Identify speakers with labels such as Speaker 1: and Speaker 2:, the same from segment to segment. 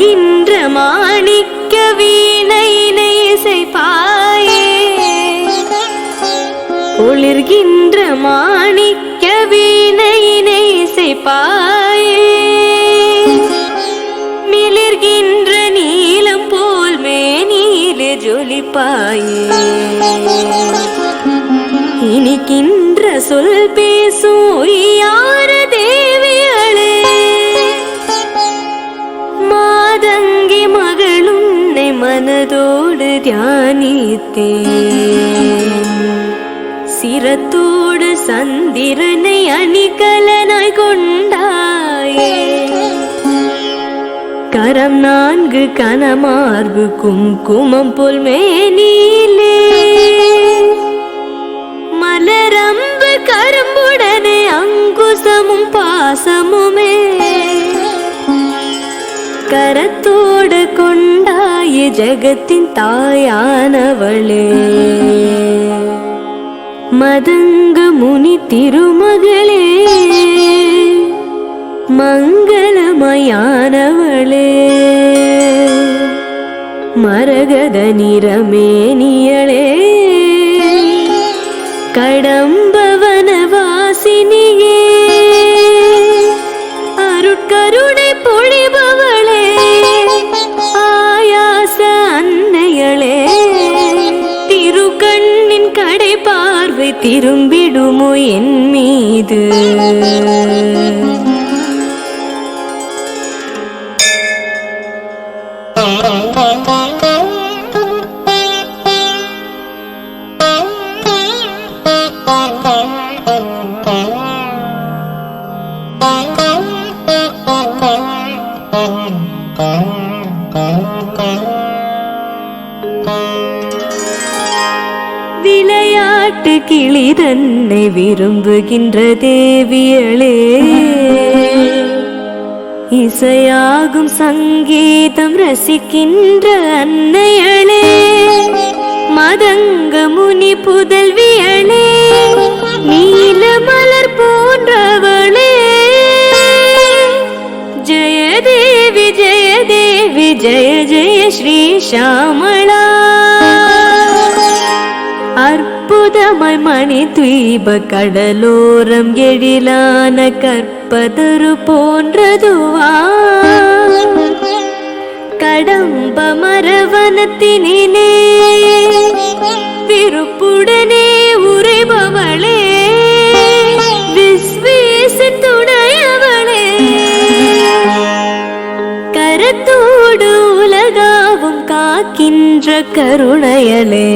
Speaker 1: ஒளிர்கின்ற மாணிக்க வீணையினை இசைப்பாயே ஒளிர்கின்ற மாணிக்க வீணையினை இசைப்பாயே மிளிர்கின்ற நீலம் போல் மேனியிலே ஜொலிப்பாயே. இனிக்கின்ற சொல் பேசும் மகளுன்னை மனதோடு தியானித்தேன். சிரத்தோடு சந்திரனை அணிகலனாய் கொண்டாயே. கரம் நான்கு கனமார்பு குங்குமம் போல் மேனிலே. மலரம்பு கரும்புடனே அங்குசமும் பாசமுமே. கரத்தோடு கொண்டாய ஜகத்தின் தாயானவளே. மதங்க முனி திருமகளே மங்களமயானவளே. மரகத நிறமேனியளே கடம்பவன வாசினியே. திரும்பிடுமோ என் மீது? இசையாகும் சங்கீதம் ரசிக்கின்ற அன்னையளே மதங்க முனி புதல்வியளே நீல மலர் போன்றவளே. ஜெயதேவி ஜெயதேவி ஜெய ஜெய ஸ்ரீ ஷாமளா. அற்புதமாய் மணி துய்ப கடலோரம் எழிலான கற்ப கற்பதரு போன்றதுவா? கடம்ப மரவனத்தினிலே விருப்புடனே உரைபவளே விஸ்வேச துணையவளே. கரத்தோடு உலகாவும் காக்கின்ற கருணையலே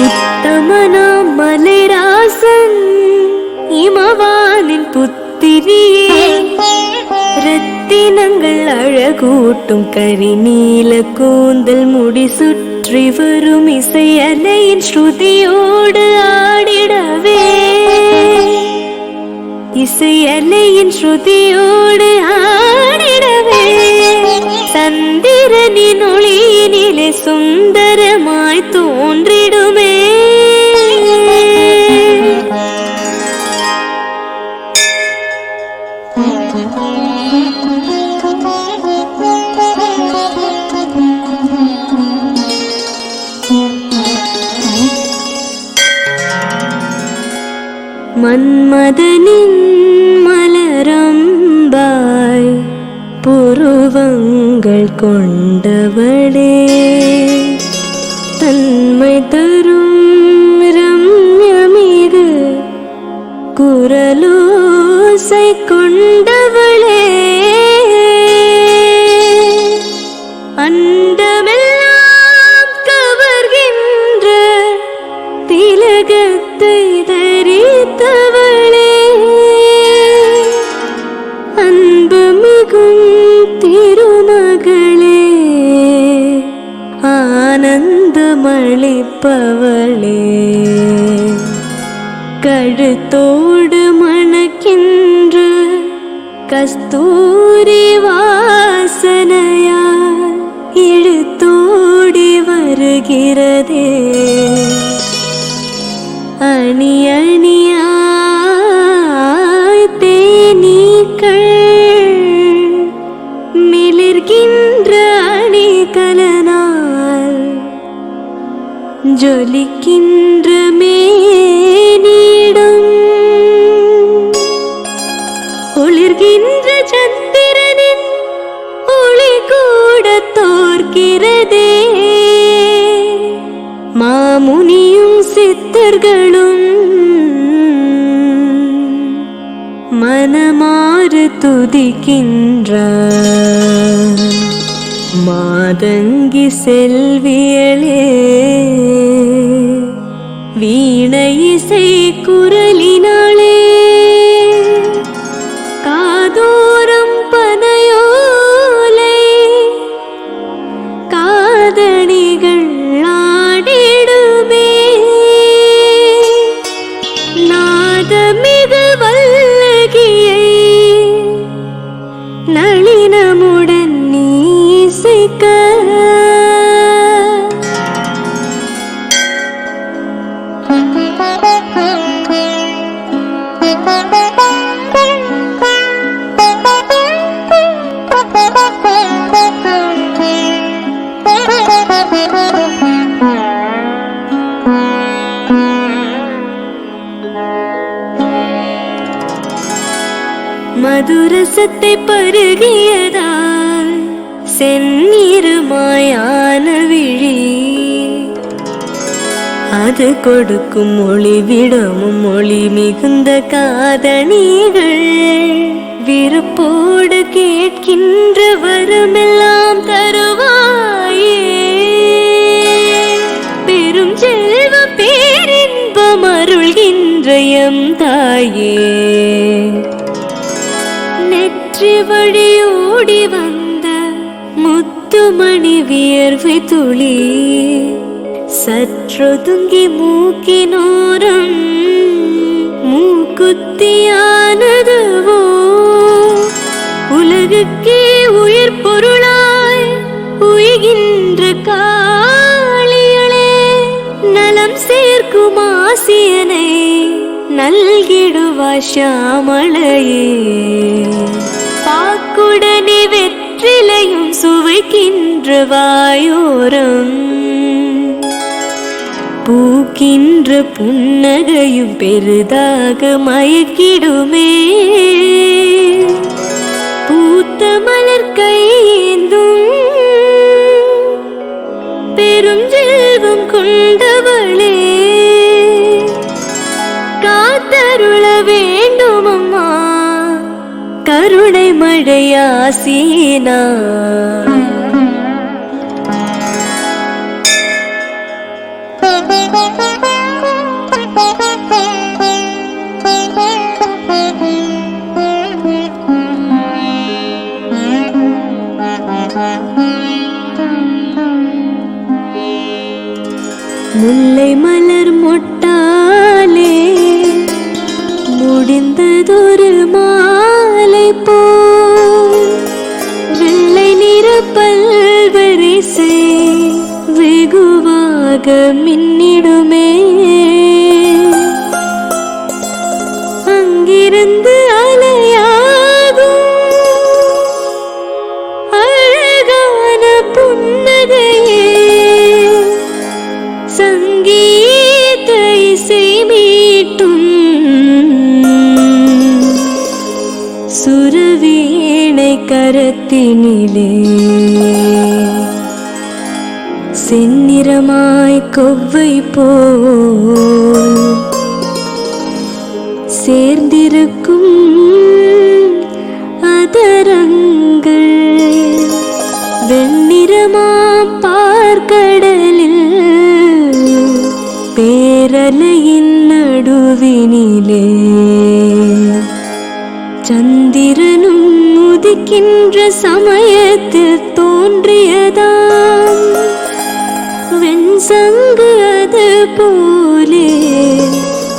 Speaker 1: உத்தமனா இமவானின் புத்திரியே ரத்தினங்கள் அழகூட்டும் கரிநீல கூந்தல் முடி சுற்றி வரும் இசையலையின் ஸ்ருதியோடு ஆடிடவே. இசையலையின் ஸ்ருதியோடு ஆடிடவே. சந்திரனின் ஒளியினிலே சுந்தரமாய் தோன்றிடுமே. மன்மதனின் மலரம்பாய் புருவங்கள் கொண்டவளே. தன்மை தரும் ரம்யமிகு குரலோசை கொண்ட தோற்கிறதே மாமுனியும் சித்தர்களும் மனமாறு துதிக்கின்ற மாதங்கி செல்வியலே கொடுக்கும் மொழி விடமும் மொழி மிகுந்த காதணிகள். விருப்போடு கேட்கின்ற வருமெல்லாம் தருவாயே. பெரும் செல்வ பேரின்பம் அருள்கின்ற எம் தாயே. நெற்றி வழியோடி வந்த முத்துமணி வியர்வை துளி. சற்றொதுங்கி மூக்கினோரம் மூக்குத்தியானதுவோ உலகுக்கே உயிர் பொருளாய் உயிகின்ற காளியளே நலம் சேர்க்கும் ஆசியனை நல்கிடுவா ஷாமளையே. பாக்குடனே வெற்றிலையும் சுவைக்கின்ற வாயோரம் பூக்கின்ற புன்னகையும் பெரிதாக மயக்கிடுமே. பூத்த மலர் கையேந்தும் பெரும் செல்வம் கொண்டவளே. காத்தருள வேண்டும் அம்மா கருணை மழையாசீனா முல்லை மலர் மொட்டாலே முடிந்ததொரு மாலை போ வெள்ளை நிற பல்வரிசை வெகுவாக மின்னிடுமே. அங்கிருந்து அலையாகும் அழகான புன்னகையே கரத்தினிலே. செந்நிறமாய் கொவ்வை போ சே போன்ற சமயத்தில் தோன்றியதாம். வெண்சங்கு அது போலே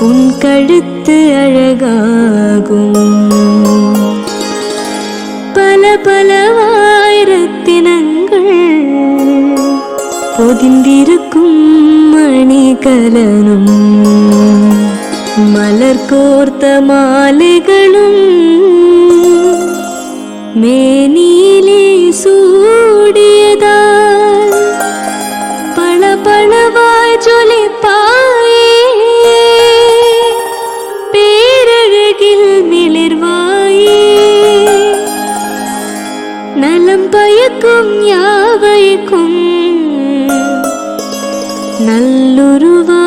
Speaker 1: உன் கழுத்து அழகாகும். பல பலவாயிரத்தினங்கள் பொதிந்திருக்கும் மணிகலனும். மலர் கோர்த்த மாலைகளும் மேனிலே சூடியதால் பண பணவாய் ஜொலிப்பாயே. பேரழகில் மிளிர்வாயே நலம் பயக்கும் யாவைக்கும் நல்லுருவா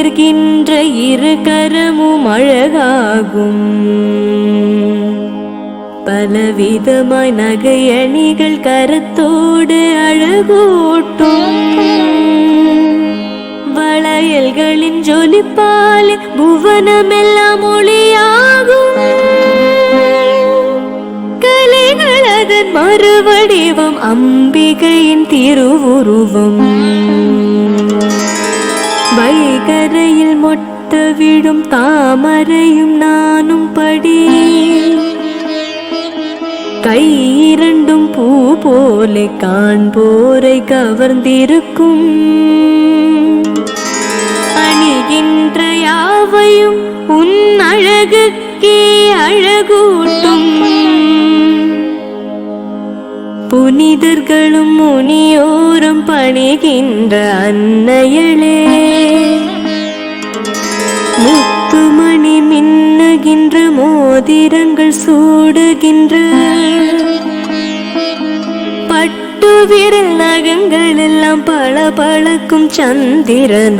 Speaker 1: தளிராய் இரு கரமும் அழகாகும். பலவிதமாய் நகையணிகள் கரத்தோடு அழகூட்டும். வளையல்களின் ஜொலிப்பால் புவனமெல்லாம் ஒளியாகும். கலைகள் அதன் மறுவடிவம் அம்பிகையின் திருவுருவம். வைகரையில் மொட்ட விடும் தாமரையும் நானும் படி. கை இரண்டும் பூ போலே காண்போரை கவர்ந்திருக்கும். அணிகின்ற யாவையும் உன் அழகுக்கே அழகூட்டும். புனிதர்களும் முனியோரும் பணிகின்ற அன்னையளே. முத்துமணி மின்னுகின்ற மோதிரங்கள் சூடுகின்ற பட்டு விரல் நகங்கள் எல்லாம் பல பழக்கும் சந்திரனாய்.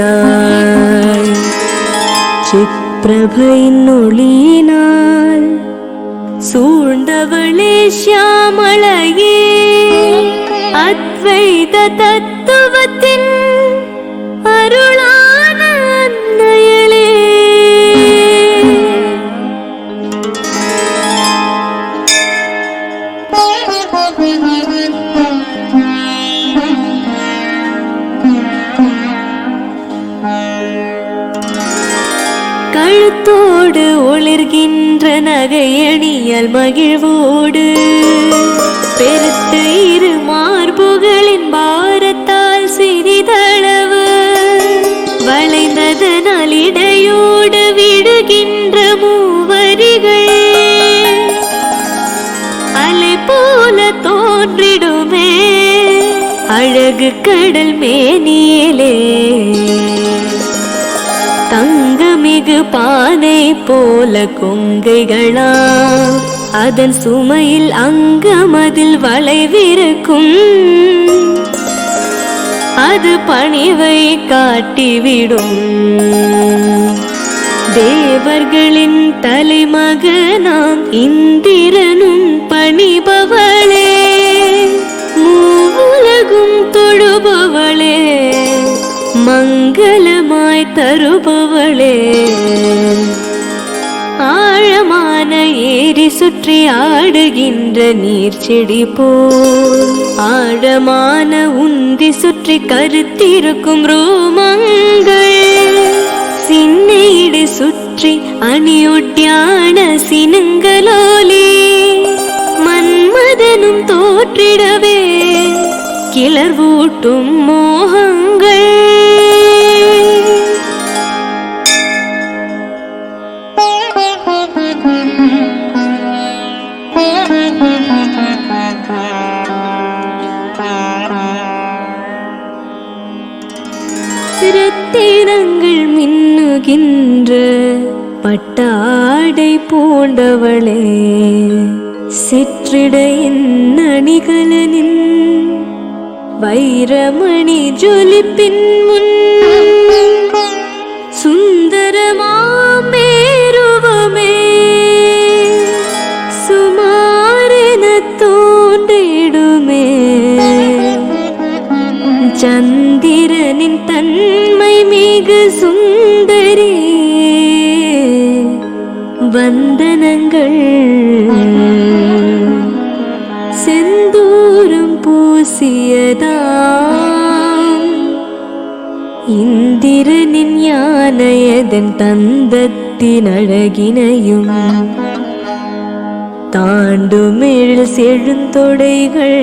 Speaker 1: சித்ரபையின் ஒளியினாய் சூழ்ந்தவளே ஷியாமளையே அத்வைத தத்துவத்தின் அருளான நகையணியல் மகிழ்வோடு. பெருத்த இரு மார்புகளின் பாரத்தால் சிறிதளவு வளைந்ததனால் இடையோடு விடுகின்ற மூவரிகள். அலை போல தோன்றிடுமே அழகு கடல் மேனியிலே. தங்கமிகு பானை போல கொங்கைகளா அதன் சுமையில் அங்கமதில் வளைவிருக்கும். அது பணிவை காட்டிவிடும். தேவர்களின் தலைமகனாம் இந்திரனும் பணிபவளே. மூலகும் தொழுபவளே. மங்களமாய் தருபவளே. சுற்றி ஆடுகின்ற நீர் செடி போல் ஆழமான உந்தி சுற்றி கருத்திருக்கும் ரோமங்கள். சின்னையிடு சுற்றி அணியொட்டியான சினங்களோலே மன்மதனும் தோற்றிடவே கிளர்வூட்டும் மோகங்கள். பட்டாடை பூண்டவளே சிற்றிடையின் அணிகலனின் வைரமணி ஜொலிப்பின் முன். சுந்தரமாமேருவமே சுமாரென தோன்றிடுமே. சந்திரனின் தன்மை மிகு சுந்த வந்தனங்கள். செந்தூரம் பூசியதாம். இந்திரனின் யானையதன் தந்தத்தின் அழகினையும் தாண்டுமிழ் செழுந்தொடைகள்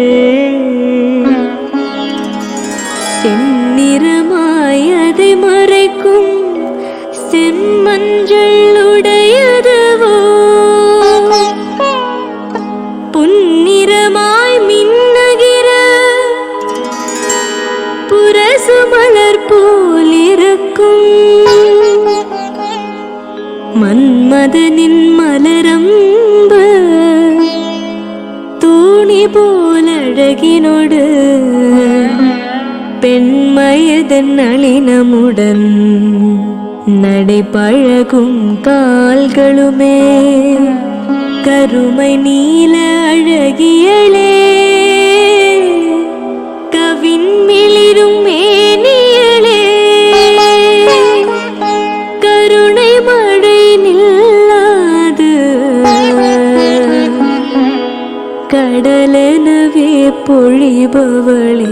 Speaker 1: செந்நிறமாய் அதை மறைக்கும் செம்மஞ்சள் உடையதுவோ மதனின் மலரம்பு. தூணி போலழகினோடு பெண்மயதன் நளினமுடன் நடைபழகும் கால்களுமே. கருமை நீல அழகிய പൊഴിപവളേ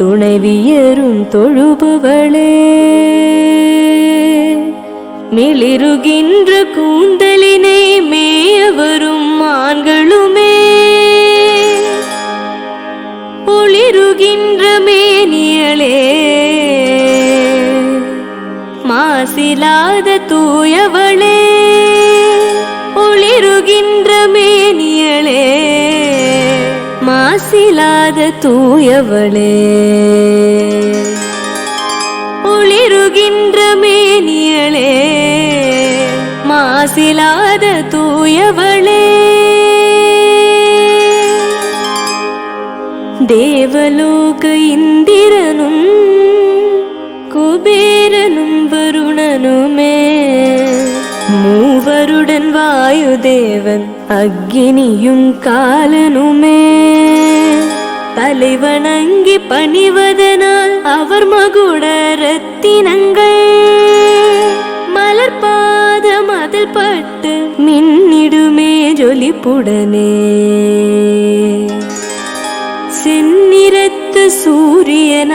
Speaker 1: துணைவியரும் தொழுபவளே மிளிருகின்ற கூந்தலினை மேயவரும் மான்களுமே ஒளிருகின்ற மேனியலே. மாசிலாத தூயவளே. மாசிலாத தூயவளே. ஒளிருகின்ற மேனியளே மாசிலாத தூயவளே. தேவலோக இந்திரனும் குபேரனும் வருணனுமே. மூவருடன் வாயுதேவன் அக்னியும் காலனுமே. தலைவணங்கி பணிவதனால் அவர் மகுட ரத்தினங்கள் மலர்பாதம் அதில் பட்டு மின்னிடுமே ஜொலிப்புடனே. செந்நிறத்து சூரியனாய்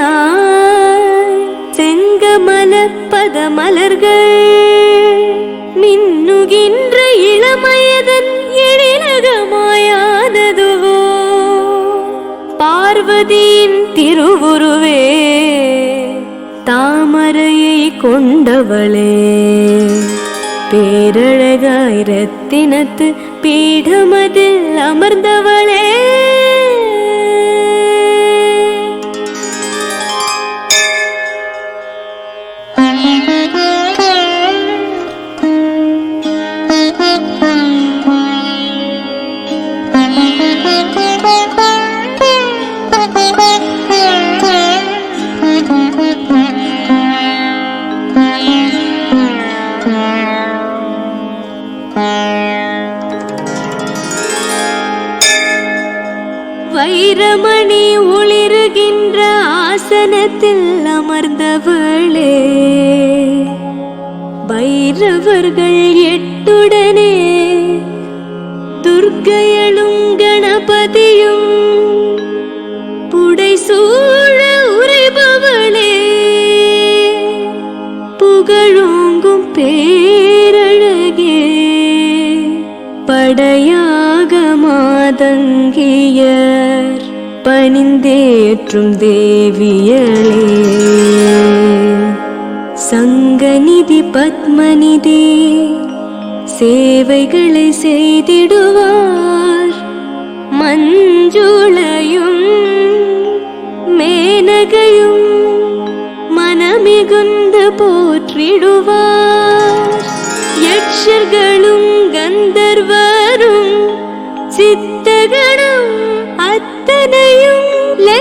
Speaker 1: செங்கமல பத மலர்கள் மின்னுகின்ற பார்வதியின் திருவுருவே தாமரையை கொண்டவளே. பேரழகாய் ரத்தினத்து பீடமதில் அமர்ந்தவளே. ஆசனத்தில் பணிந்தேற்றும் தேவியளே. சங்கநிதி பத்மநிதி சேவைகளை செய்திடுவார். மஞ்சுளையும் மேனகையும் மனமிகுந்து போற்றிடுவார். யக்ஷர்களும் கந்தர்வரும் சித்தகணம்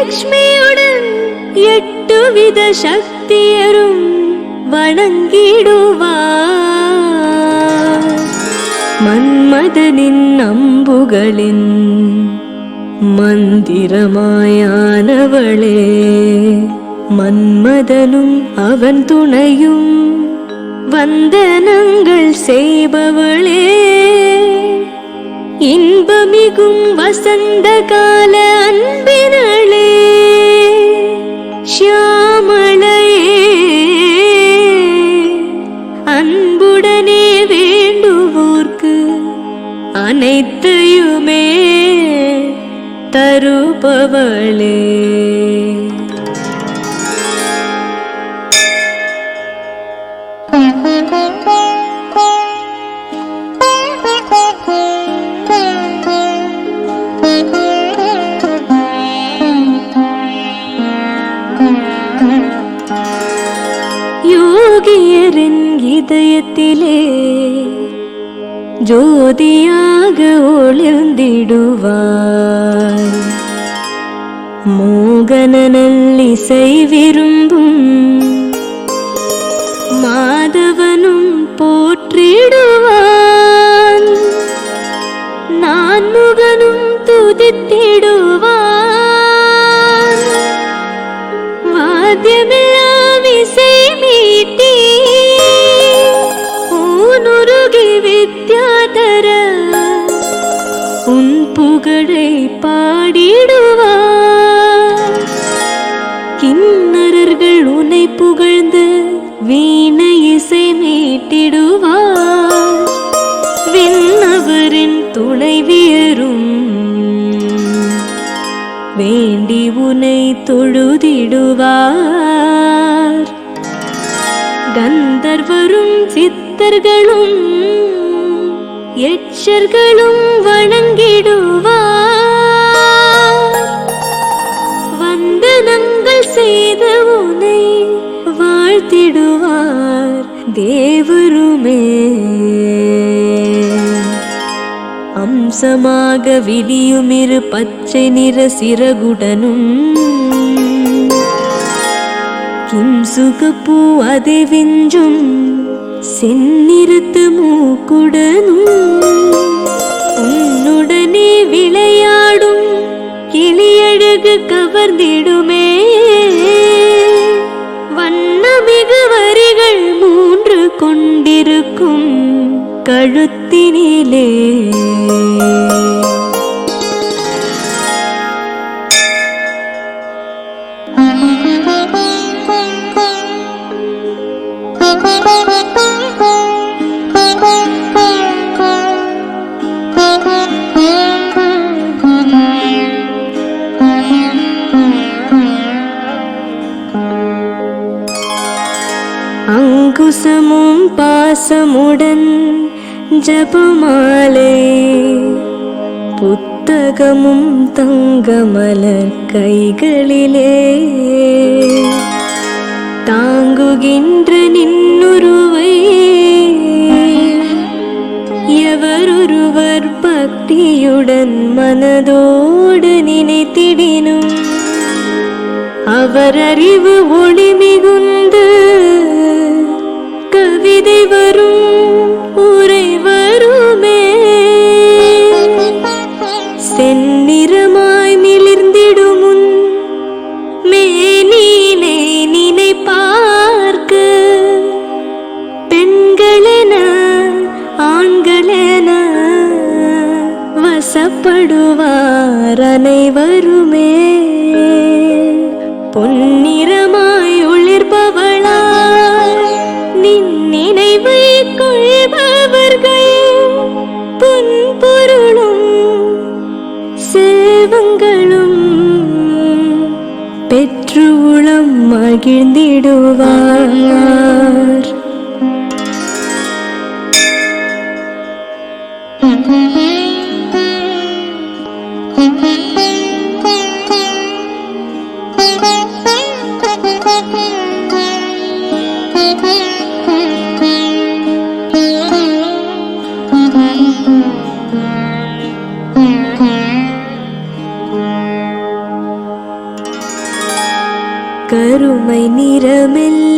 Speaker 1: லக்ஷ்மியுடன் எட்டு வித சக்தியரும் வணங்கிடுவார். மன்மதனின் அம்புகளின் மந்திரமாயானவளே மன்மதனும் அவன் துணையும் வந்தனங்கள் செய்பவளே. மிகும் வசந்த கால அன்பினளே ஷியாமளையே அன்புடனே வேண்டுவோர்க்கு அனைத்தையுமே தருபவளே. இதயத்திலே ஜோதியாக ஒளிர்ந்திடுவாய் மோகனனல் இசை விரும்பும் மாதவனும் போற்றிடுவான் நான் முகனும் துதித்திடுவான் வாத்தியமே புகழை பாடிடுவார். கிண்ணறர்கள் உன்னை புகழ்ந்து வீணை இசை மீட்டிடுவார் விண்ணவரின் துணைவியரும் வேண்டி உனை தொழுதிடுவார். கந்தர்வரும் சித்தர்களும் எச்சர்களும் வணங்கிடும் அம்சமாக விரியுமிரு பச்சை நிற சிறகுடனும். கிம் சுகப்பூ அதை விஞ்சும் செந்நிறத்து மூக்குடனும். உன்னுடனே விளையாடும் கிளியழகு கவர்ந்திடுமே. வண்ணமிகு வரிகள் மூன்று கொண்டிருக்கும் கழுத்தினிலே. பாசமும் பாசமுடன் ஜபமாலை. புத்தகமும் தங்கமலர் கைகளிலே. தாங்குகின்ற நின்னுருவை. எவரொருவர் பக்தியுடன் மனதோடு நினைத்திடினும். அவர் அறிவு ದೇವರು கருமை நிறமெல்லியளாய்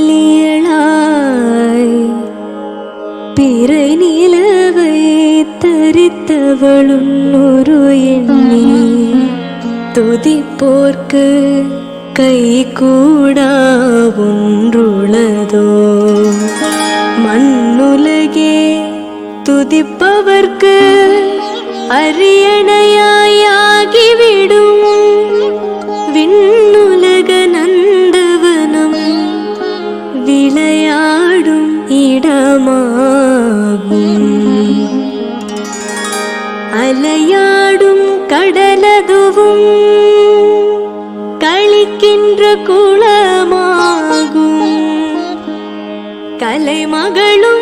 Speaker 1: பிறை நிலவை கடவுளுன்னொரு எண்ணி துதிப்போர்க்கு கை கூடா ஒன்றுளதோ. அவர்க்கு அரியணையாகிவிடும் விண்ணுலக நந்தவனம் விளையாடும் இடமாகும். அலையாடும் கடலதுவும் கழிக்கின்ற குளமாகும். கலைமகளும்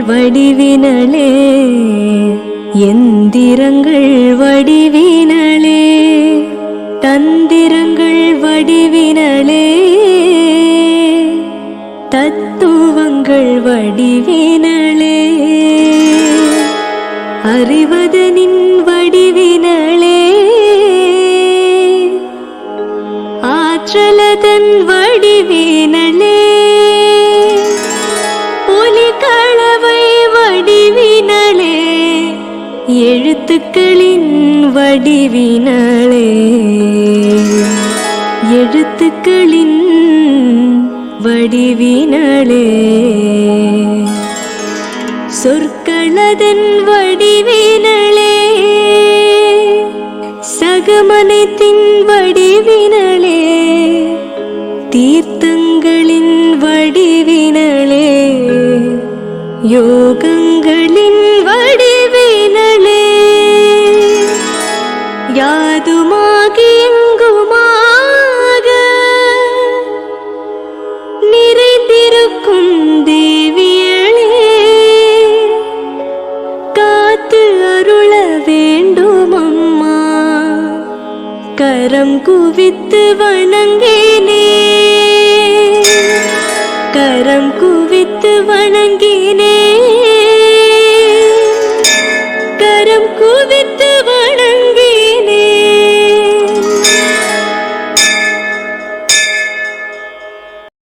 Speaker 1: வடிவினளே எந்திரங்கள் வடிவினளே எழுத்துக்களின் வடிவினளே. சொற்களதன் வடிவினளே. சகமனத்தின் வடிவினளே. தீர்த்தங்களின் வடிவினளே. யோகங்களின் கரம் குவித்து வணங்கினே. கரம் குவித்து வணங்கினே.